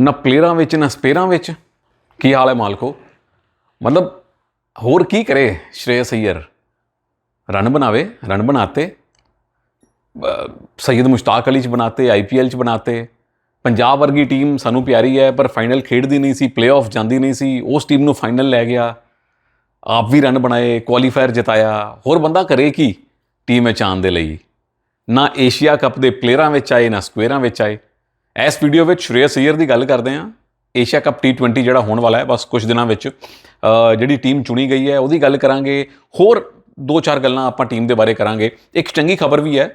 ਨਾ ਪਲੇਅਰਾਂ ਵਿੱਚ ਨਾ ਸਪੇਅਰਾਂ ਵਿੱਚ? ਕੀ ਹਾਲ ਹੈ ਮਾਲਕੋ? ਮਤਲਬ ਹੋਰ ਕੀ ਕਰੇ ਸ਼੍ਰੇਯਸ ਅਈਅਰ? ਰਨ ਬਣਾਵੇ ਰਨ ਬਣਾਤੇ ਅ, ਸੈਯਦ ਮੁਸ਼ਤਾਕ ਅਲੀ ਚ ਬਣਾਤੇ ਆਈਪੀਐਲ ਚ ਬਣਾਤੇ। ਪੰਜਾਬ ਵਰਗੀ ਟੀਮ ਸਾਨੂੰ ਪਿਆਰੀ ਹੈ ਪਰ ਫਾਈਨਲ ਖੇਡਦੀ ਨਹੀਂ ਸੀ ਪਲੇਆਫ ਜਾਂਦੀ ਨਹੀਂ ਸੀ ਉਸ ਟੀਮ ਨੂੰ ਫਾਈਨਲ ਲੈ ਗਿਆ। ਆਪ ਵੀ ਰਨ ਬਣਾਏ ਕੁਆਲੀਫਾਇਰ ਜਿਤਾਇਆ। ਹੋਰ ਬੰਦਾ ਕਰੇ ਕੀ ਟੀਮ ਵਿੱਚ ਆਉਣ ਦੇ ਲਈ? ਨਾ ਏਸ਼ੀਆ ਕੱਪ ਦੇ ਪਲੇਅਰਾਂ ਵਿੱਚ ਆਏ ਨਾ ਸਕੁਅਰਾਂ ਵਿੱਚ ਆਏ। ਇਸ ਵੀਡੀਓ ਵਿੱਚ ਸ਼੍ਰੇਅਸ ਅਈਅਰ ਦੀ ਗੱਲ ਕਰਦੇ ਹਾਂ। ਏਸ਼ੀਆ ਕੱਪ T20 ਜਿਹੜਾ ਹੋਣ ਵਾਲਾ ਹੈ, ਬਸ ਕੁਝ ਦਿਨਾਂ ਵਿੱਚ ਜਿਹੜੀ ਟੀਮ ਚੁਣੀ ਗਈ ਹੈ, ਉਹਦੀ ਗੱਲ ਕਰਾਂਗੇ। ਹੋਰ ਦੋ ਚਾਰ ਗੱਲਾਂ ਆਪਾਂ ਟੀਮ ਦੇ ਬਾਰੇ ਕਰਾਂਗੇ। ਇੱਕ ਚੰਗੀ ਖਬਰ ਵੀ ਹੈ,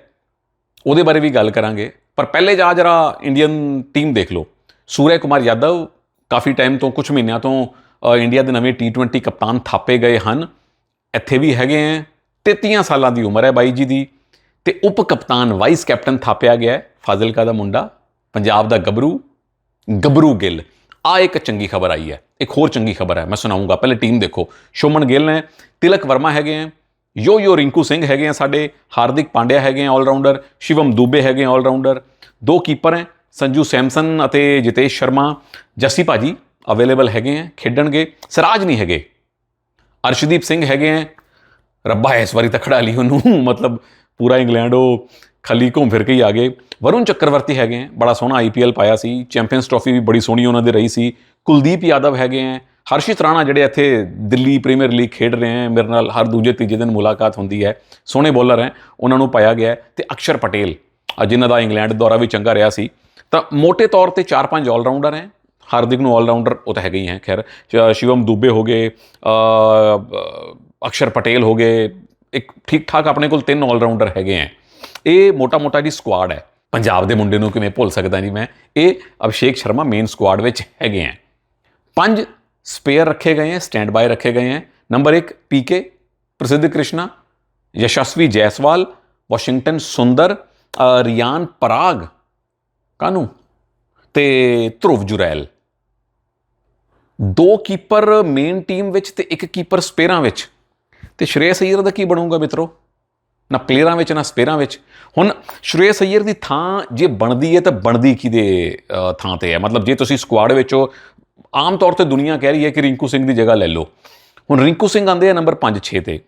ਉਹਦੇ ਬਾਰੇ ਵੀ ਗੱਲ ਕਰਾਂਗੇ। ਪਰ ਪਹਿਲੇ ਜਾ ਜਰਾ ਇੰਡੀਅਨ ਟੀਮ ਦੇਖ ਲਓ। ਸੂਰਜ ਕੁਮਾਰ ਯਾਦਵ ਕਾਫੀ ਟਾਈਮ ਤੋਂ ਕੁਝ ਮਹੀਨਿਆਂ ਤੋਂ ਇੰਡੀਆ ਦੇ ਨਵੇਂ T20 ਕਪਤਾਨ ਥਾਪੇ ਗਏ ਹਨ। ਇੱਥੇ ਵੀ ਹੈਗੇ ਹੈ। 33 ਸਾਲਾਂ ਦੀ ਉਮਰ ਹੈ ਬਾਈ ਜੀ ਦੀ। ਤੇ ਉਪ ਕਪਤਾਨ ਵਾਈਸ ਕੈਪਟਨ ਥਾਪਿਆ ਗਿਆ ਹੈ, ਫਾਜ਼ਿਲਕਾ ਦਾ ਮੁੰਡਾ। ਪੰਜਾਬ ਦਾ ਗੱਭਰੂ ਗੱਭਰੂ ਗਿੱਲ। ਆ ਇੱਕ ਚੰਗੀ ਖਬਰ ਆਈ ਹੈ, ਇੱਕ ਹੋਰ ਚੰਗੀ ਖਬਰ ਹੈ, ਮੈਂ ਸੁਣਾਉਂਗਾ। ਪਹਿਲੇ ਟੀਮ ਦੇਖੋ। ਸ਼ੋਮਨ ਗਿੱਲ ਨੇ ਤਿਲਕ ਵਰਮਾ ਹੈਗੇ ਹੈ ਯੋ ਯੋ ਰਿੰਕੂ ਸਿੰਘ ਹੈਗੇ ਆ ਸਾਡੇ, ਹਾਰਦਿਕ ਪਾਂਡਿਆ ਹੈਗੇ ਆ ਆਲਰਾਊਂਡਰ ਸ਼ਿਵਮ ਦੂਬੇ ਹੈਗੇ ਆ ਆਲਰਾਊਂਡਰ ਦੋ ਕੀਪਰ ਹੈ, ਸੰਜੂ ਸੈਮਸਨ ਅਤੇ ਜਿਤੇਸ਼ ਸ਼ਰਮਾ। ਜੱਸੀ ਭਾਜੀ ਅਵੇਲੇਬਲ ਹੈਗੇ ਆ, ਖੇਡਣਗੇ। ਸਰਾਜ ਨਹੀਂ ਹੈਗੇ। ਅਰਸ਼ਦੀਪ ਸਿੰਘ ਹੈਗੇ ਆ। ਰੱਬਾ, ਇਸ ਵਾਰੀ ਤਾਂ ਖੜਾ ਲਈ ਉਹਨੂੰ, ਮਤਲਬ ਪੂਰਾ ਇੰਗਲੈਂਡ ਉਹ ਖਾਲੀ ਘੁੰਮ ਫਿਰ ਕੇ ਹੀ ਆ ਗਏ। ਵਰੁਣ ਚੱਕਰਵਰਤੀ ਹੈਗੇ ਆ, ਬੜਾ ਸੋਹਣਾ ਆਈਪੀਐਲ ਪਾਇਆ ਸੀ। ਚੈਂਪੀਅਨਸ ਟਰਾਫੀ ਵੀ ਬੜੀ ਸੋਹਣੀ ਉਹਨਾਂ ਦੇ ਰਹੀ ਸੀ। ਕੁਲਦੀਪ ਯਾਦਵ ਹੈਗੇ ਆ, ਹਰਸ਼ਿਤ ਰਾਣਾ ਜਿਹੜੇ ਇੱਥੇ ਦਿੱਲੀ ਪ੍ਰੀਮੀਅਰ ਲੀਗ ਖੇਡ ਰਹੇ ਆ, ਮੇਰੇ ਨਾਲ ਹਰ ਦੂਜੇ ਤੀਜੇ ਦਿਨ ਮੁਲਾਕਾਤ ਹੁੰਦੀ ਹੈ। ਸੋਹਣੇ ਬੋਲਰ ਹੈ, ਉਹਨਾਂ ਨੂੰ ਪਾਇਆ ਗਿਆ ਹੈ ਤੇ ਅਕਸ਼ਰ ਪਟੇਲ ਜਿਨ੍ਹਾਂ ਦਾ ਇੰਗਲੈਂਡ ਦੌਰਾ ਵੀ ਚੰਗਾ ਰਿਹਾ ਸੀ। ਤਾਂ ਮੋٹے ਤੌਰ ਤੇ 4-5 ਆਲਰਾਊਂਡਰ ਹੈ, ਹਾਰਦਿਕ ਨੂੰ ਆਲਰਾਊਂਡਰ ਉਹ ਤਾਂ ਹੈਗੇ ਹੀ ਹੈ, ਖੈਰ ਸ਼ਿਵਮ ਦੁਬੇ ਹੋ ਗਏ ਅਕਸ਼ਰ ਪਟੇਲ ਹੋ ਗਏ, ਇੱਕ ਠੀਕ ਠਾਕ ਆਪਣੇ ਕੋਲ ਤਿੰਨ ਆਲਰਾਊਂਡਰ ਹੈਗੇ ਹੈ। ਇਹ ਮੋਟਾ-ਮੋਟਾ ਦੀ ਸਕੁਆਡ ਹੈ, ਪੰਜਾਬ ਦੇ ਮੁੰਡੇ ਨੂੰ ਕਿਵੇਂ ਭੁੱਲ ਸਕਦਾ ਨਹੀਂ ਮੈਂ, ਇਹ ਅਭਿਸ਼ੇਕ ਸ਼ਰਮਾ ਮੇਨ ਸਕੁਆਡ ਵਿੱਚ ਹੈਗੇ ਆ। ਪੰਜ ਸਪੇਅਰ ਰੱਖੇ ਗਏ ਹਨ ਸਟੈਂਡ ਬਾਈ ਰੱਖੇ ਗਏ ਹਨ number 1 PK Prasidh Krishna, Yashasvi Jaiswal Washington Sundar Riyan Parag ਕਾਨੂੰ? ਤੇ ਧਰੁਵ ਜੁਰੈਲ। ਦੋ ਕੀਪਰ ਮੇਨ ਟੀਮ ਵਿੱਚ ਤੇ ਇੱਕ ਕੀਪਰ ਸਪੇਅਰਾਂ ਵਿੱਚ। ਤੇ ਸ਼੍ਰੇਅਸ ਅਈਰ ਦਾ ਕੀ ਬਣੂਗਾ ਮਿੱਤਰੋ? ਨਾ ਪਲੇਅਰਾਂ ਵਿੱਚ, ਨਾ ਸਪੇਅਰਾਂ ਵਿੱਚ। ਹੁਣ ਸ਼੍ਰੇਯਸ ਅਈਅਰ ਦੀ ਥਾਂ ਜੇ ਬਣਦੀ ਹੈ ਤਾਂ ਬਣਦੀ ਕਿਹਦੇ ਥਾਂ ਤੇ ਹੈ? ਮਤਲਬ ਜੇ ਤੁਸੀਂ ਸਕੁਆਡ ਵਿੱਚੋਂ ਆਮ ਤੌਰ ਤੇ ਦੁਨੀਆ ਕਹਿ ਰਹੀ ਹੈ ਕਿ ਰਿੰਕੂ ਸਿੰਘ ਦੀ ਜਗ੍ਹਾ ਲੈ ਲਓ। ਹੁਣ ਰਿੰਕੂ ਸਿੰਘ ਆਂਦੇ ਆ ਨੰਬਰ 5-6 ਤੇ।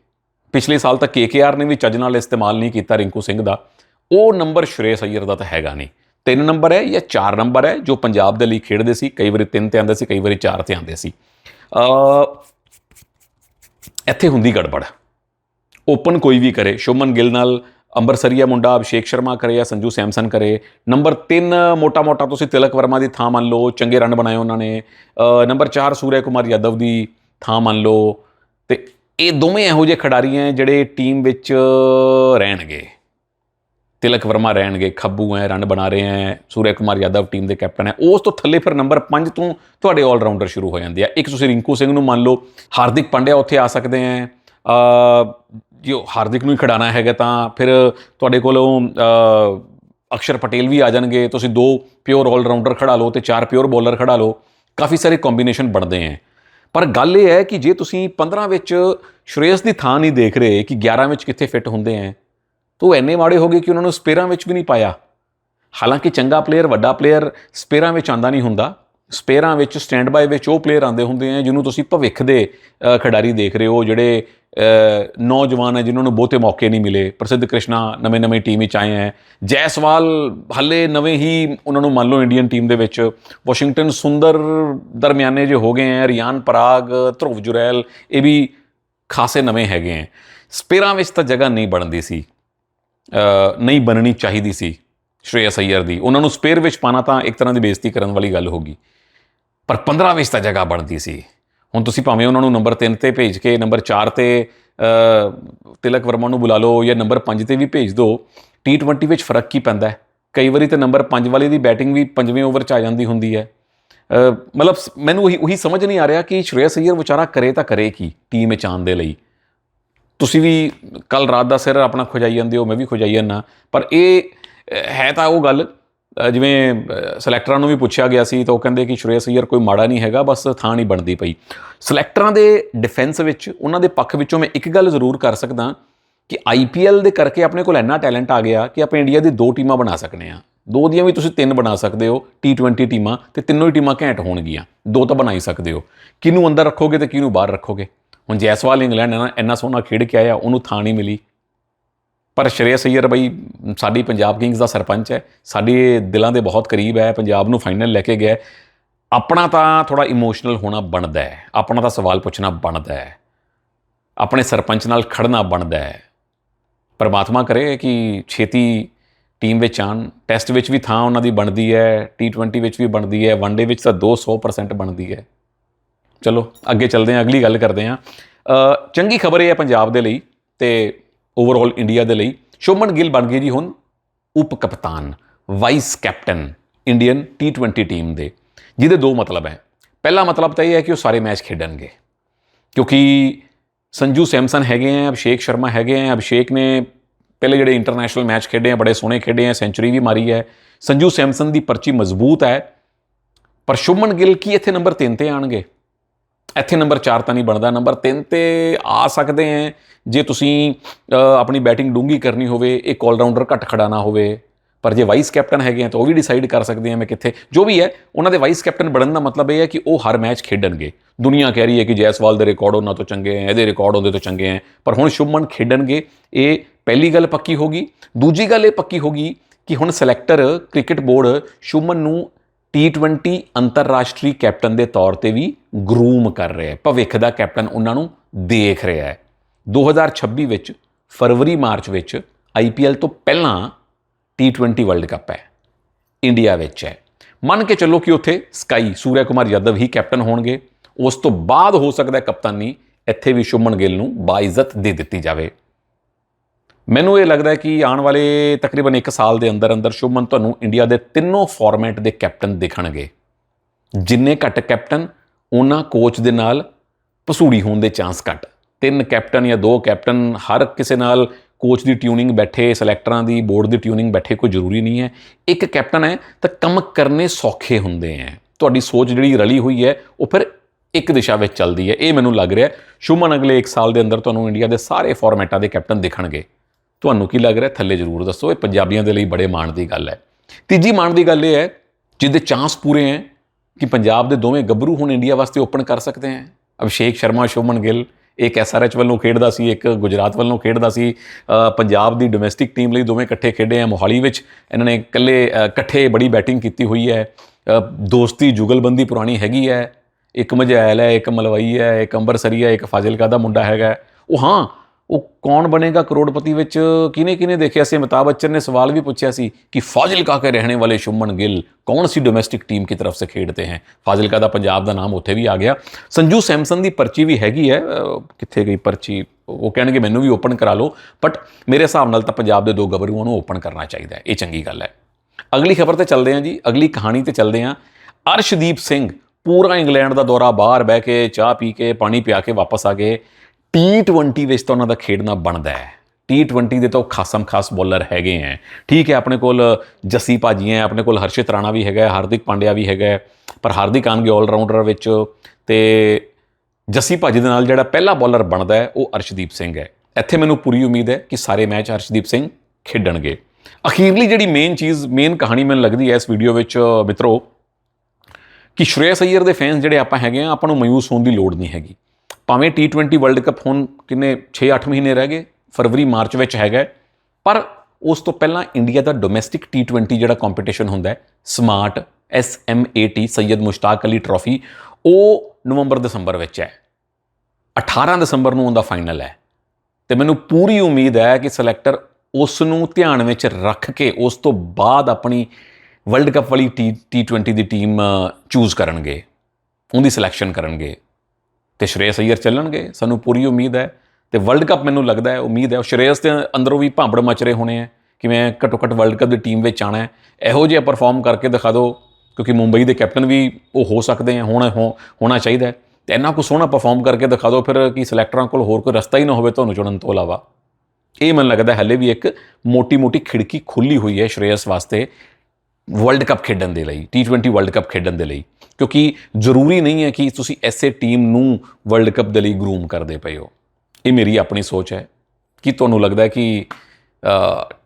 ਪਿਛਲੇ ਸਾਲ ਤੱਕ ਕੇਕੇਆਰ ਨੇ ਵੀ ਚੱਜ ਨਾਲ ਇਸਤੇਮਾਲ ਨਹੀਂ ਕੀਤਾ ਰਿੰਕੂ ਸਿੰਘ ਦਾ। ਉਹ ਨੰਬਰ ਸ਼੍ਰੇਯਸ ਅਈਅਰ ਦਾ ਤਾਂ ਹੈਗਾ ਨਹੀਂ। ਤਿੰਨ ਨੰਬਰ ਹੈ ਜਾਂ ਚਾਰ ਨੰਬਰ ਹੈ, ਜੋ ਪੰਜਾਬ ਦੇ ਲਈ ਖੇਡਦੇ ਸੀ। ਕਈ ਵਾਰੀ ਤਿੰਨ ਤੇ ਆਉਂਦੇ ਸੀ, ਕਈ ਵਾਰੀ ਚਾਰ ਤੇ ਆਉਂਦੇ ਸੀ। ਅ ਇੱਥੇ ਹੁੰਦੀ ਗੜਬੜ। ਓਪਨ ਕੋਈ ਵੀ ਕਰੇ, ਸ਼ੁਮਨ ਗਿੱਲ ਨਾਲ ਅੰਬਰਸਰੀਆ ਮੁੰਡਾ, ਅਭਿਸ਼ੇਕ ਸ਼ਰਮਾ ਕਰੇ ਜਾਂ ਸੰਜੂ ਸੈਮਸਨ ਕਰੇ। ਨੰਬਰ 3 ਮੋਟਾ-ਮੋਟਾ ਤੁਸੀਂ ਤਿਲਕ ਵਰਮਾ ਦੀ ਥਾਂ ਮੰਨ ਲਓ, ਚੰਗੇ ਰਨ ਬਣਾਏ ਉਹਨਾਂ ਨੇ। ਨੰਬਰ 4 ਸੂਰਜ ਕੁਮਾਰ ਯਾਦਵ ਦੀ ਥਾਂ ਮੰਨ ਲਓ। ਤੇ ਇਹ ਦੋਵੇਂ ਇਹੋ ਜਿਹੇ ਖਿਡਾਰੀ ਹੈ ਜਿਹੜੇ ਟੀਮ ਵਿੱਚ ਰਹਿਣਗੇ। ਤਿਲਕ ਵਰਮਾ ਰਹਿਣਗੇ, ਖੱਬੂ ਹੈ ਰਨ ਬਣਾ ਰਹੇ ਹੈ ਸੂਰਜ ਕੁਮਾਰ ਯਾਦਵ ਟੀਮ ਦੇ ਕੈਪਟਨ ਹੈ ਉਸ ਤੋਂ ਥੱਲੇ ਫਿਰ ਨੰਬਰ 5 ਤੋਂ ਤੁਹਾਡੇ ਆਲਰਾਊਂਡਰ ਸ਼ੁਰੂ ਹੋ ਜਾਂਦੇ ਆ। ਇੱਕ ਤੁਸੀਂ ਰਿੰਕੂ ਸਿੰਘ ਨੂੰ ਮੰਨ ਲਓ, ਹਾਰਦਿਕ ਪਾਂਡਿਆ ਉੱਥੇ ਆ ਸਕਦੇ ਹੈ ਜੋ ਹਾਰਦਿਕ ਨੂੰ ਹੀ ਖਿਡਾਣਾ ਹੈਗਾ ਤਾਂ ਫਿਰ ਤੁਹਾਡੇ ਕੋਲੋਂ ਅਕਸ਼ਰ ਪਟੇਲ ਵੀ ਆ ਜਾਣਗੇ। ਤੁਸੀਂ ਦੋ ਪਿਓਰ ਆਲਰਾਊਂਡਰ ਖੜਾ ਲਓ ਤੇ ਚਾਰ ਪਿਓਰ ਬੋਲਰ ਖੜਾ ਲਓ। ਕਾਫੀ ਸਾਰੇ ਕੰਬੀਨੇਸ਼ਨ ਬਣਦੇ ਹੈ ਪਰ ਗੱਲ ਇਹ ਹੈ ਕਿ ਜੇ ਤੁਸੀਂ 15 ਵਿੱਚ ਸ਼੍ਰੇਯਸ ਦੀ ਥਾਂ ਨਹੀਂ ਦੇਖ ਰਹੇ ਕਿ 11 ਵਿੱਚ ਕਿੱਥੇ ਫਿੱਟ ਹੁੰਦੇ ਹੈ ਤਾਂ ਉਹ ਇੰਨੇ ਮਾੜੇ ਹੋ ਗਏ ਕਿ ਉਹਨਾਂ ਨੂੰ ਸਪੇਰਾਂ ਵਿੱਚ ਵੀ ਨਹੀਂ ਪਾਇਆ। ਹਾਲਾਂਕਿ ਚੰਗਾ ਪਲੇਅਰ ਵੱਡਾ ਪਲੇਅਰ ਸਪੇਰਾਂ ਵਿੱਚ ਆਂਦਾ ਨਹੀਂ ਹੁੰਦਾ। ਸਪੇਅਰਾਂ ਵਿੱਚ ਸਟੈਂਡ ਬਾਏ ਵਿੱਚ ਉਹ ਪਲੇਅਰ ਆਉਂਦੇ ਹੁੰਦੇ ਆ ਜਿਹਨੂੰ ਤੁਸੀਂ ਭਵਿੱਖ ਦੇ ਖਿਡਾਰੀ ਦੇਖ ਰਹੇ ਹੋ, ਜਿਹੜੇ ਨੌਜਵਾਨ ਹੈ ਜਿਨ੍ਹਾਂ ਨੂੰ ਬਹੁਤੇ ਮੌਕੇ ਨਹੀਂ ਮਿਲੇ। ਪ੍ਰਸਿੱਧ ਕ੍ਰਿਸ਼ਨਾ ਨਵੇਂ ਨਵੇਂ ਟੀਮ ਵਿੱਚ ਆਏ ਹੈ। ਜੈਸਵਾਲ ਹੱਲੇ ਨਵੇਂ ਹੀ ਉਹਨਾਂ ਨੂੰ ਮੰਨ ਲਓ ਇੰਡੀਅਨ ਟੀਮ ਦੇ ਵਿੱਚ। ਵਾਸ਼ਿੰਗਟਨ ਸੁੰਦਰ ਦਰਮਿਆਨੇ ਜੇ ਹੋ ਗਏ ਹੈ। ਰਿਆਨ ਪਰਾਗ ਧਰੁਵ ਜੁਰੈਲ, ਇਹ ਵੀ ਖਾਸੇ ਨਵੇਂ ਹੈਗੇ ਹੈ। ਸਪੇਅਰਾਂ ਵਿੱਚ ਤਾਂ ਜਗ੍ਹਾ ਨਹੀਂ ਬਣਦੀ ਸੀ। ਨਹੀਂ ਬਣਨੀ ਚਾਹੀਦੀ ਸੀ। ਸ਼੍ਰੇਯਸ ਅਈਅਰ ਦੀ। ਉਹਨਾਂ ਨੂੰ ਸਪੇਅਰ ਵਿੱਚ ਪਾਣਾ ਤਾਂ ਇੱਕ ਤਰ੍ਹਾਂ ਦੀ ਬੇਇੱਜ਼ਤੀ ਕਰਨ ਵਾਲੀ ਗੱਲ ਹੋਗੀ ਪਰ 15 ਵਿੱਚ ਤਾਂ ਜਗ੍ਹਾ ਬਣਦੀ ਸੀ। ਹੁਣ ਤੁਸੀਂ ਭਾਵੇਂ ਉਹਨਾਂ ਨੂੰ ਨੰਬਰ 3 ਤੇ ਭੇਜ ਕੇ, ਨੰਬਰ 4 ਤੇ ਤਿਲਕ ਵਰਮਾ ਨੂੰ ਬੁਲਾ ਲਓ ਜਾਂ ਨੰਬਰ 5 ਤੇ ਵੀ ਭੇਜ ਦਿਓ T20 ਵਿੱਚ ਫ਼ਰਕ ਕੀ ਪੈਂਦਾ ਹੈ? ਕਈ ਵਾਰੀ ਤਾਂ ਨੰਬਰ 5 ਵਾਲੇ ਦੀ ਬੈਟਿੰਗ ਵੀ ਪੰਜਵੇਂ ਓਵਰ 'ਚ ਆ ਜਾਂਦੀ ਹੁੰਦੀ ਹੈ। ਮਤਲਬ ਸ- ਮੈਨੂੰ ਉਹੀ ਉਹੀ ਸਮਝ ਨਹੀਂ ਆ ਰਿਹਾ ਕਿ ਸ਼੍ਰੇਯਸ ਅਈਅਰ ਵਿਚਾਰਾ ਕਰੇ ਤਾਂ ਕਰੇ ਕੀ ਟੀਮ ਵਿੱਚ ਆਉਣ ਦੇ ਲਈ। ਤੁਸੀਂ ਵੀ ਕੱਲ ਰਾਤ ਦਾ ਸਿਰ ਆਪਣਾ ਖੁਜਾਈ ਜਾਂਦੇ ਹੋ, ਮੈਂ ਵੀ ਖੁਜਾਈ ਜਾਂਦਾ, ਪਰ ਇਹ ਹੈ ਤਾਂ ਉਹ ਗੱਲ ਜਿਵੇਂ ਅ, ਸਿਲੈਕਟਰਾਂ ਨੂੰ ਵੀ ਪੁੱਛਿਆ ਗਿਆ ਸੀ ਤਾਂ ਉਹ ਕਹਿੰਦੇ ਕਿ ਸ਼੍ਰੇਯਸ ਅਈਅਰ ਕੋਈ ਮਾੜਾ ਨਹੀਂ ਹੈਗਾ ਬਸ ਥਾਂ ਨਹੀਂ ਬਣਦੀ ਪਈ। ਸਿਲੈਕਟਰਾਂ ਦੇ ਡਿਫੈਂਸ ਵਿੱਚ ਉਹਨਾਂ ਦੇ ਪੱਖ ਵਿੱਚੋਂ ਮੈਂ ਇੱਕ ਗੱਲ ਜ਼ਰੂਰ ਕਰ ਸਕਦਾ ਕਿ ਆਈਪੀਐਲ ਦੇ ਕਰਕੇ ਆਪਣੇ ਕੋਲ ਇੰਨਾ ਟੈਲੈਂਟ ਆ ਗਿਆ ਕਿ ਆਪਾਂ ਇੰਡੀਆ ਦੀ ਦੋ ਟੀਮਾਂ ਬਣਾ ਸਕਨੇ ਆ। ਦੋ ਦੀਆਂ ਵੀ ਤੁਸੀਂ ਤਿੰਨ ਬਣਾ ਸਕਦੇ ਹੋ T20 ਟੀਮਾਂ ਤੇ ਤਿੰਨੋਂ ਹੀ ਟੀਮਾਂ ਘੈਂਟ ਹੋਣਗੀਆਂ। ਦੋ ਤਾਂ ਬਣਾ ਹੀ ਸਕਦੇ ਹੋ। ਕਿਹਨੂੰ ਅੰਦਰ ਰੱਖੋਗੇ ਤੇ ਕਿਹਨੂੰ ਬਾਹਰ ਰੱਖੋਗੇ? ਹੁਣ ਜੈਸਵਾਲ ਇੰਗਲੈਂਡ ਨਾ ਇੰਨਾ ਸੋਹਣਾ ਖੇਡ ਕੇ ਆਇਆ ਉਹਨੂੰ ਥਾਂ ਨਹੀਂ ਮਿਲੀ। ਪਰ ਸ਼੍ਰੇਯਸ ਅਈਅਰ ਬਈ, ਸਾਡੀ ਪੰਜਾਬ ਕਿੰਗਸ ਦਾ ਸਰਪੰਚ ਹੈ, ਸਾਡੇ ਦਿਲਾਂ ਦੇ ਬਹੁਤ ਕਰੀਬ ਹੈ, ਪੰਜਾਬ ਨੂੰ ਫਾਈਨਲ ਲੈ ਕੇ ਗਿਆ ਆਪਣਾ ਤਾਂ ਥੋੜਾ ਇਮੋਸ਼ਨਲ ਹੋਣਾ ਬਣਦਾ ਹੈ, ਆਪਣਾ ਤਾਂ ਸਵਾਲ ਪੁੱਛਣਾ ਬਣਦਾ ਹੈ, ਆਪਣੇ ਸਰਪੰਚ ਨਾਲ ਖੜਨਾ ਬਣਦਾ ਹੈ। ਪਰਮਾਤਮਾ ਕਰੇ ਕਿ ਛੇਤੀ ਟੀਮ ਵਿੱਚ ਆਣ ਟੈਸਟ ਵਿੱਚ ਵੀ ਥਾਂ ਉਹਨਾਂ ਦੀ ਬਣਦੀ ਹੈ T20 ਵਿੱਚ ਵੀ ਬਣਦੀ ਹੈ ਵਨਡੇ ਵਿੱਚ ਤਾਂ 200% ਬਣਦੀ ਹੈ। ਚਲੋ, ਅੱਗੇ ਚੱਲਦੇ ਹਾਂ, ਅਗਲੀ ਗੱਲ ਕਰਦੇ ਹਾਂ। ਚੰਗੀ ਖਬਰ ਇਹ ਹੈ ਪੰਜਾਬ ਦੇ ਲਈ ਤੇ ਓਵਰਆਲ ਇੰਡੀਆ ਦੇ ਲਈ ਸ਼ੁਭਮਨ ਗਿੱਲ ਬਣ ਗਏ ਜੀ ਹੁਣ ਉਪ ਕਪਤਾਨ vice captain Indian T20 team ਦੇ, ਜਿਹਦੇ ਦੋ ਮਤਲਬ ਹੈ। ਪਹਿਲਾ ਮਤਲਬ ਤਾਂ ਇਹ ਹੈ ਕਿ ਉਹ ਸਾਰੇ ਮੈਚ ਖੇਡਣਗੇ, ਕਿਉਂਕਿ ਸੰਜੂ ਸੈਮਸਨ ਹੈਗੇ ਆ, ਅਭਿਸ਼ੇਕ ਸ਼ਰਮਾ ਹੈਗੇ ਆ, ਅਭਿਸ਼ੇਕ ਨੇ ਪਹਿਲੇ ਜਿਹੜੇ ਇੰਟਰਨੈਸ਼ਨਲ ਮੈਚ ਖੇਡੇ ਆ, ਬੜੇ ਸੋਹਣੇ ਖੇਡੇ ਆ ਸੈਂਚਰੀ ਵੀ ਮਾਰੀ ਹੈ। ਸੰਜੂ ਸੈਮਸਨ ਦੀ ਪਰਚੀ ਮਜ਼ਬੂਤ ਹੈ, ਪਰ ਸ਼ੁਭਮਨ ਗਿੱਲ ਕੀ ਇੱਥੇ ਨੰਬਰ 3 ਤੇ ਆਣਗੇ? ਇੱਥੇ ਨੰਬਰ 4 ਤਾਂ ਨਹੀਂ ਬਣਦਾ। ਨੰਬਰ 3 ਤੇ ਆ ਸਕਦੇ ਹੈ ਜੇ ਤੁਸੀਂ ਆਪਣੀ ਬੈਟਿੰਗ ਡੂੰਗੀ ਕਰਨੀ ਹੋਵੇ, ਇੱਕ ਆਲਰਾਊਂਡਰ ਘੱਟ ਖੜਾਣਾ ਹੋਵੇ, ਪਰ ਜੇ ਵਾਈਸ ਕੈਪਟਨ ਹੈਗੇ ਆ ਤਾਂ ਉਹ ਵੀ ਡਿਸਾਈਡ ਕਰ ਸਕਦੇ ਆ ਮੈਂ ਕਿੱਥੇ। ਜੋ ਵੀ ਹੈ ਉਹਨਾਂ ਦੇ ਵਾਈਸ ਕੈਪਟਨ ਬਣਨ ਦਾ ਮਤਲਬ ਇਹ ਹੈ ਕਿ ਉਹ ਹਰ ਮੈਚ ਖੇਡਣਗੇ। ਦੁਨੀਆ ਕਹਿ ਰਹੀ ਹੈ ਕਿ ਜੈਸਵਾਲ ਦੇ ਰਿਕਾਰਡ ਉਹਨਾਂ ਤੋਂ ਚੰਗੇ ਹੈ ਇਹਦੇ ਰਿਕਾਰਡ ਉਹਦੇ ਤੋਂ ਚੰਗੇ ਹੈ ਪਰ ਹੁਣ ਸ਼ੁਭਮਨ ਖੇਡਣਗੇ। ਇਹ ਪਹਿਲੀ ਗੱਲ ਪੱਕੀ ਹੋਗੀ ਦੂਜੀ ਗੱਲ ਇਹ ਪੱਕੀ ਹੋਗੀ ਕਿ ਹੁਣ ਸਿਲੈਕਟਰ ਕ੍ਰਿਕਟ ਬੋਰਡ ਸ਼ੁਭਮਨ ਨੂੰ T20 ਅੰਤਰਰਾਸ਼ਟਰੀ ਕੈਪਟਨ ਦੇ ਤੌਰ ਤੇ ਵੀ ਗਰੂਮ ਕਰ ਰਿਹਾ ਹੈ, ਭਵਿੱਖ ਦਾ ਕੈਪਟਨ ਉਹਨਾਂ ਨੂੰ ਦੇਖ ਰਿਹਾ ਹੈ। 2026 ਵਿੱਚ ਫਰਵਰੀ ਮਾਰਚ ਵਿੱਚ IPL ਤੋਂ ਪਹਿਲਾਂ T20 ਵਰਲਡ ਕੱਪ ਹੈ, ਇੰਡੀਆ ਵਿੱਚ ਹੈ। ਮੰਨ ਕੇ ਚੱਲੋ ਕਿ ਉੱਥੇ ਸਕਾਈ ਸੂਰਿਆ ਕੁਮਾਰ ਯਾਦਵ ਹੀ ਕੈਪਟਨ ਹੋਣਗੇ, ਉਸ ਤੋਂ ਬਾਅਦ ਹੋ ਸਕਦਾ ਕਪਤਾਨੀ ਇੱਥੇ ਵੀ ਸ਼ੁਭਮਨ ਗਿੱਲ ਨੂੰ ਬਾਇਜ਼ਤ ਦੇ ਦਿੱਤੀ ਜਾਵੇ। ਮੈਨੂੰ ਇਹ ਲੱਗਦਾ ਕਿ ਆਉਣ ਵਾਲੇ ਤਕਰੀਬਨ 1 ਸਾਲ ਦੇ ਅੰਦਰ ਅੰਦਰ ਸ਼ੁਭਮਨ ਤੁਹਾਨੂੰ ਇੰਡੀਆ ਦੇ ਤਿੰਨੋਂ ਫਾਰਮੈਟ ਦੇ ਕੈਪਟਨ ਦਿਖਣਗੇ। ਜਿੰਨੇ ਘੱਟ ਕੈਪਟਨ ਉਹਨਾਂ ਕੋਚ ਦੇ ਨਾਲ ਪਸੂੜੀ ਹੋਣ ਦੇ ਚਾਂਸ ਘੱਟ। ਤਿੰਨ ਕੈਪਟਨ ਜਾਂ ਦੋ ਕੈਪਟਨ ਹਰ ਕਿਸੇ ਨਾਲ ਕੋਚ ਦੀ ਟਿਊਨਿੰਗ ਬੈਠੇ ਸਿਲੈਕਟਰਾਂ ਦੀ ਬੋਰਡ ਦੀ ਟਿਊਨਿੰਗ ਬੈਠੇ ਕੋਈ ਜ਼ਰੂਰੀ ਨਹੀਂ ਹੈ। ਇੱਕ ਕੈਪਟਨ ਹੈ ਤਾਂ ਕੰਮ ਕਰਨੇ ਸੌਖੇ ਹੁੰਦੇ ਹੈ। ਤੁਹਾਡੀ ਸੋਚ ਜਿਹੜੀ ਰਲੀ ਹੋਈ ਹੈ, ਉਹ ਫਿਰ ਇੱਕ ਦਿਸ਼ਾ ਵਿੱਚ ਚੱਲਦੀ ਹੈ। ਇਹ ਮੈਨੂੰ ਲੱਗ ਰਿਹਾ ਹੈ। ਅਗਲੇ 1 ਸਾਲ ਦੇ ਅੰਦਰ ਤੁਹਾਨੂੰ ਇੰਡੀਆ ਦੇ ਸਾਰੇ ਫਾਰਮੈਟਾਂ ਦੇ ਕੈਪਟਨ ਦਿਖਣਗੇ। ਤੁਹਾਨੂੰ ਕੀ ਲੱਗ ਰਿਹਾ? ਥੱਲੇ ਜ਼ਰੂਰ ਦੱਸੋ। ਇਹ ਪੰਜਾਬੀਆਂ ਦੇ ਲਈ ਬੜੇ ਮਾਣ ਦੀ ਗੱਲ ਹੈ। ਤੀਜੀ ਮਾਣ ਦੀ ਗੱਲ ਇਹ ਹੈ, ਜਿਹਦੇ ਚਾਂਸ ਪੂਰੇ ਹੈ ਕਿ ਪੰਜਾਬ ਦੇ ਦੋਵੇਂ ਗੱਭਰੂ ਹੁਣ ਇੰਡੀਆ ਵਾਸਤੇ ਓਪਨ ਕਰ ਸਕਦੇ ਹੈ। ਅਭਿਸ਼ੇਕ ਸ਼ਰਮਾ ਸ਼ੋਮਨ ਗਿੱਲ, ਇੱਕ ਐਸਆਰਐਚ ਵੱਲੋਂ ਖੇਡਦਾ ਸੀ, ਇੱਕ ਗੁਜਰਾਤ ਵੱਲੋਂ ਖੇਡਦਾ ਸੀ। ਪੰਜਾਬ ਦੀ ਡੋਮੈਸਟਿਕ ਟੀਮ ਲਈ ਦੋਵੇਂ ਇਕੱਠੇ ਖੇਡੇ ਆ ਮੋਹਾਲੀ ਵਿੱਚ ਇਹਨਾਂ ਨੇ ਇਕੱਲੇ ਇਕੱਠੇ ਬੜੀ ਬੈਟਿੰਗ ਕੀਤੀ ਹੋਈ ਹੈ। ਦੋਸਤੀ ਜੁਗਲਬੰਦੀ ਪੁਰਾਣੀ ਹੈਗੀ ਹੈ। ਇੱਕ ਮਜੈਲ ਹੈ, ਇੱਕ ਮਲਵਈ ਹੈ, ਇੱਕ ਅੰਬਰਸਰੀ ਹੈ, ਇੱਕ ਫਾਜ਼ਿਲਕਾ ਦਾ ਮੁੰਡਾ ਹੈਗਾ ਉਹ ਹਾਂ ਉਹ ਕੌਣ ਬਣੇਗਾ ਕਰੋੜਪਤੀ ਵਿੱਚ? ਕਿਨੇ ਕਿਨੇ ਦੇਖਿਆ ਸੀ? ਅਮਿਤਾਭ ਬੱਚਨ ਨੇ ਸਵਾਲ ਵੀ ਪੁੱਛਿਆ ਸੀ ਕਿ ਫਾਜ਼ਿਲਕਾ ਕੇ ਰਹਿਣੇ ਵਾਲੇ ਸ਼ੁਮਨ ਗਿੱਲ ਕੌਣ ਸੀ ਡੋਮੈਸਟਿਕ ਟੀਮ ਕੀ ਤਰਫ ਸੇ ਖੇਡਤੇ ਹਨ ਫਾਜ਼ਿਲਕਾ ਦਾ ਪੰਜਾਬ ਦਾ ਨਾਮ ਉੱਥੇ ਵੀ ਆ ਗਿਆ। ਸੰਜੂ ਸੈਮਸਨ ਦੀ ਪਰਚੀ ਵੀ ਹੈਗੀ ਹੈ। ਕਿੱਥੇ ਗਈ ਪਰਚੀ? ਉਹ ਕਹਿਣਗੇ ਮੈਨੂੰ ਵੀ ਓਪਨ ਕਰਾ ਲਓ। ਬਟ ਮੇਰੇ ਹਿਸਾਬ ਨਾਲ ਤਾਂ ਪੰਜਾਬ ਦੇ ਦੋ ਗੱਭਰੂਆਂ ਨੂੰ ਓਪਨ ਕਰਨਾ ਚਾਹੀਦਾ ਹੈ। ਇਹ ਚੰਗੀ ਗੱਲ ਹੈ। ਅਗਲੀ ਖਬਰ ਤੇ ਚੱਲਦੇ ਹਾਂ ਜੀ। ਅਗਲੀ ਕਹਾਣੀ ਤੇ ਚੱਲਦੇ ਹਾਂ। ਅਰਸ਼ਦੀਪ ਸਿੰਘ ਪੂਰਾ ਇੰਗਲੈਂਡ ਦਾ ਦੌਰਾ ਬਾਹਰ ਬਹਿ ਕੇ ਚਾਹ ਪੀ ਕੇ ਪਾਣੀ ਪਿਆ ਕੇ ਵਾਪਸ ਆ ਗਏ। T20 ਵਿੱਚ ਤਾਂ ਉਹਨਾਂ ਦਾ ਖੇਡਣਾ ਬਣਦਾ ਹੈ। T20 ਦੇ ਤਾਂ ਉਹ ਖਾਸਮ ਖਾਸ ਬੋਲਰ ਹੈਗੇ ਹੈ ਠੀਕ ਹੈ ਆਪਣੇ ਕੋਲ ਜੱਸੀ ਭਾਜੀ ਹੈ ਆਪਣੇ ਕੋਲ ਹਰਸ਼ਿਤ ਰਾਣਾ ਵੀ ਹੈਗਾ, ਹਾਰਦਿਕ ਪਾਂਡਿਆ ਵੀ ਹੈਗਾ ਪਰ ਹਾਰਦਿਕ ਆਣਗੇ ਆਲਰਾਊਂਡਰ ਵਿੱਚ ਤੇ ਜੱਸੀ ਭਾਜੀ ਦੇ ਨਾਲ ਜਿਹੜਾ ਪਹਿਲਾ ਬੋਲਰ ਬਣਦਾ ਹੈ ਉਹ ਅਰਸ਼ਦੀਪ ਸਿੰਘ ਹੈ ਇੱਥੇ ਮੈਨੂੰ ਪੂਰੀ ਉਮੀਦ ਹੈ ਕਿ ਸਾਰੇ ਮੈਚ ਅਰਸ਼ਦੀਪ ਸਿੰਘ ਖੇਡਣਗੇ। ਅਖੀਰਲੀ ਜਿਹੜੀ ਮੇਨ ਚੀਜ਼ ਮੇਨ ਕਹਾਣੀ ਮੈਨੂੰ ਲੱਗਦੀ ਹੈ ਇਸ ਵੀਡੀਓ ਵਿੱਚ, ਮਿੱਤਰੋ, ਕਿ ਸ਼੍ਰੇਅਸ ਅਈਅਰ ਦੇ ਫੈਨਸ ਜਿਹੜੇ ਆਪਾਂ ਹੈਗੇ ਆ, ਆਪਾਂ ਨੂੰ ਮਾਯੂਸ ਹੋਣ ਦੀ ਲੋੜ ਨਹੀਂ ਹੈਗੀ। ਭਾਵੇਂ T20 ਵਰਲਡ ਕੱਪ ਹੁਣ ਕਿੰਨੇ 6-8 ਮਹੀਨੇ ਰਹਿ ਗਏ, ਫਰਵਰੀ, ਮਾਰਚ ਵਿੱਚ ਹੈਗਾ ਪਰ ਉਸ ਤੋਂ ਪਹਿਲਾਂ ਇੰਡੀਆ ਦਾ ਡੋਮੈਸਟਿਕ T20 ਜਿਹੜਾ ਕੰਪੀਟੀਸ਼ਨ ਹੁੰਦਾ ਹੈ smart SMAT Syed Mushtaq Ali trophy ਉਹ ਨਵੰਬਰ, ਦਸੰਬਰ ਵਿੱਚ ਹੈ। 18 ਦਸੰਬਰ ਨੂੰ ਉਹਦਾ ਫਾਈਨਲ ਹੈ। ਤੇ ਮੈਨੂੰ ਪੂਰੀ ਉਮੀਦ ਹੈ ਕਿ ਸਿਲੈਕਟਰ ਉਸ ਨੂੰ ਧਿਆਨ ਵਿੱਚ ਰੱਖ ਕੇ ਉਸ ਤੋਂ ਬਾਅਦ ਆਪਣੀ ਵਰਲਡ ਕੱਪ ਵਾਲੀ T20 ਦੀ ਟੀਮ ਚੂਜ਼ ਕਰਨਗੇ, ਉਹਦੀ ਸਿਲੈਕਸ਼ਨ ਕਰਨਗੇ। ਤੇ ਸ਼੍ਰੇਅਸ ਅਈਅਰ ਚੱਲਣਗੇ, ਸਾਨੂੰ ਪੂਰੀ ਉਮੀਦ ਹੈ ਤੇ ਵਰਲਡ ਕੱਪ ਮੈਨੂੰ ਲੱਗਦਾ ਹੈ, ਉਮੀਦ ਹੈ ਉਹ ਸ਼੍ਰੇਅਸ ਦੇ ਅੰਦਰੋਂ ਵੀ ਭਾਂਬੜ ਮਚ ਰਹੇ ਹੋਣੇ ਆ ਕਿ ਮੈਂ ਘੱਟੋ ਘੱਟ ਵਰਲਡ ਕੱਪ ਦੀ ਟੀਮ ਵਿੱਚ ਆਣਾ ਹੈ, ਇਹੋ ਜਿਹਾ ਪਰਫਾਰਮ ਕਰਕੇ ਦਿਖਾ ਦਿਓ, ਕਿਉਂਕਿ ਮੁੰਬਈ ਦੇ ਕੈਪਟਨ ਵੀ ਉਹ ਹੋ ਸਕਦੇ ਆ ਹੋਣਾ ਹੋ- ਹੋਣਾ ਚਾਹੀਦਾ ਹੈ, ਤੇ ਇੰਨਾ ਕੁ ਸੋਹਣਾ ਪਰਫਾਰਮ ਕਰਕੇ ਦਿਖਾ ਦਿਓ ਫਿਰ ਕਿ ਸਿਲੈਕਟਰਾਂ ਕੋਲ ਹੋਰ ਕੋਈ ਰਸਤਾ ਹੀ ਨਾ ਹੋਵੇ ਤੁਹਾਨੂੰ ਚੁਣਨ ਤੋਂ ਇਲਾਵਾ। ਇਹ ਮੈਨੂੰ ਲੱਗਦਾ ਹਲੇ ਵੀ ਇੱਕ ਮੋਟੀ-ਮੋਟੀ ਖਿੜਕੀ ਖੁੱਲੀ ਹੋਈ ਹੈ ਸ਼੍ਰੇਅਸ ਵਾਸਤੇ ਵਰਲਡ ਕੱਪ ਖੇਡਣ ਦੇ ਲਈ T20 ਵਰਲਡ ਕੱਪ ਖੇਡਣ ਦੇ ਲਈ। ਕਿਉਂਕਿ ਜ਼ਰੂਰੀ ਨਹੀਂ ਹੈ ਕਿ ਤੁਸੀਂ ਐਸੇ ਟੀਮ ਨੂੰ ਵਰਲਡ ਕੱਪ ਦੇ ਲਈ ਗਰੂਮ ਕਰਦੇ ਪਏ ਹੋ। ਇਹ ਮੇਰੀ ਆਪਣੀ ਸੋਚ ਹੈ ਕਿ ਤੁਹਾਨੂੰ ਲੱਗਦਾ ਹੈ ਕਿ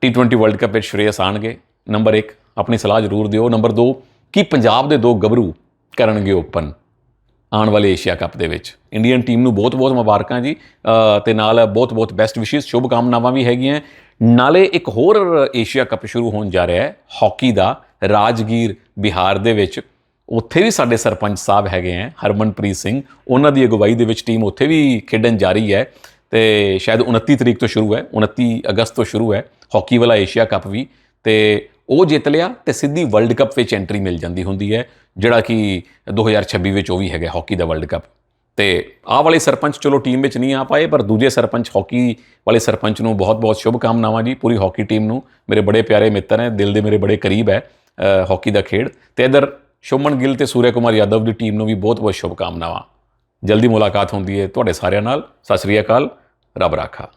T20 ਵਰਲਡ ਕੱਪ ਵਿੱਚ ਸ਼੍ਰੇਅਸ ਆਣਗੇ। ਨੰਬਰ 1 ਆਪਣੀ ਸਲਾਹ ਜ਼ਰੂਰ ਦਿਓ। ਨੰਬਰ 2 ਕਿ ਪੰਜਾਬ ਦੇ ਦੋ ਗੱਭਰੂ ਕਰਨਗੇ ਓਪਨ ਆਉਣ ਵਾਲੇ ਏਸ਼ੀਆ ਕੱਪ ਦੇ ਵਿੱਚ? ਇੰਡੀਅਨ ਟੀਮ ਨੂੰ ਬਹੁਤ-ਬਹੁਤ ਮੁਬਾਰਕਾਂ ਜੀ। ਅ, ਤੇ ਨਾਲ ਬਹੁਤ-ਬਹੁਤ ਬੈਸਟ ਵਿਸ਼ੇਸ ਸ਼ੁਭ ਕਾਮਨਾਵਾਂ ਵੀ ਹੈਗੀਆਂ। ਨਾਲੇ ਇੱਕ ਹੋਰ ਏਸ਼ੀਆ ਕੱਪ ਸ਼ੁਰੂ ਹੋਣ ਜਾ ਰਿਹਾ ਹੈ ਹਾਕੀ ਦਾ ਰਾਜਗੀਰ ਬਿਹਾਰ ਦੇ ਵਿੱਚ। ਉੱਥੇ ਵੀ ਸਾਡੇ ਸਰਪੰਚ ਸਾਹਿਬ ਹੈਗੇ ਹੈ ਹਰਮਨਪ੍ਰੀਤ ਸਿੰਘ। ਉਹਨਾਂ ਦੀ ਅਗਵਾਈ ਦੇ ਵਿੱਚ ਟੀਮ ਉੱਥੇ ਵੀ ਖੇਡਣ ਜਾ ਰਹੀ ਹੈ ਤੇ ਸ਼ਾਇਦ 29 ਤਰੀਕ ਤੋਂ ਸ਼ੁਰੂ ਹੈ 29 ਅਗਸਤ ਤੋਂ ਸ਼ੁਰੂ ਹੈ ਹਾਕੀ ਵਾਲਾ ਏਸ਼ੀਆ ਕੱਪ ਵੀ। ਤੇ ਉਹ ਜਿੱਤ ਲਿਆ ਤੇ ਸਿੱਧੀ ਵਰਲਡ ਕੱਪ ਵਿੱਚ ਐਂਟਰੀ ਮਿਲ ਜਾਂਦੀ ਹੁੰਦੀ ਹੈ ਜਿਹੜਾ ਕਿ 2026 ਵਿੱਚ ਉਹ ਵੀ ਹੈਗਾ ਹਾਕੀ ਦਾ ਵਰਲਡ ਕੱਪ। ਤੇ ਆਹ ਵਾਲੇ ਸਰਪੰਚ ਚਲੋ ਟੀਮ ਵਿੱਚ ਨਹੀਂ ਆ ਪਾਏ ਪਰ ਦੂਜੇ ਸਰਪੰਚ ਹਾਕੀ ਵਾਲੇ ਸਰਪੰਚ ਨੂੰ ਬਹੁਤ-ਬਹੁਤ ਸ਼ੁਭ ਕਾਮਨਾਵਾਂ ਜੀ ਪੂਰੀ ਹਾਕੀ ਟੀਮ ਨੂੰ। ਮੇਰੇ ਬੜੇ ਪਿਆਰੇ ਮਿੱਤਰ ਹੈ ਦਿਲ ਦੇ ਮੇਰੇ ਬੜੇ ਕਰੀਬ ਹੈ ਅ, ਹਾਕੀ ਦਾ ਖੇਡ। ਤੇ ਇਧਰ ਸ਼ੁਭਮਨ ਗਿੱਲ ਤੇ ਸੂਰਿਆ ਕੁਮਾਰ ਯਾਦਵ ਦੀ ਟੀਮ ਨੂੰ ਵੀ ਬਹੁਤ-ਬਹੁਤ ਸ਼ੁਭਕਾਮਨਾਵਾਂ। ਜਲਦੀ ਮੁਲਾਕਾਤ ਹੁੰਦੀ ਹੈ ਤੁਹਾਡੇ ਸਾਰਿਆਂ ਨਾਲ। ਸਤਿ ਸ੍ਰੀ ਅਕਾਲ। ਰੱਬ ਰਾਖਾ।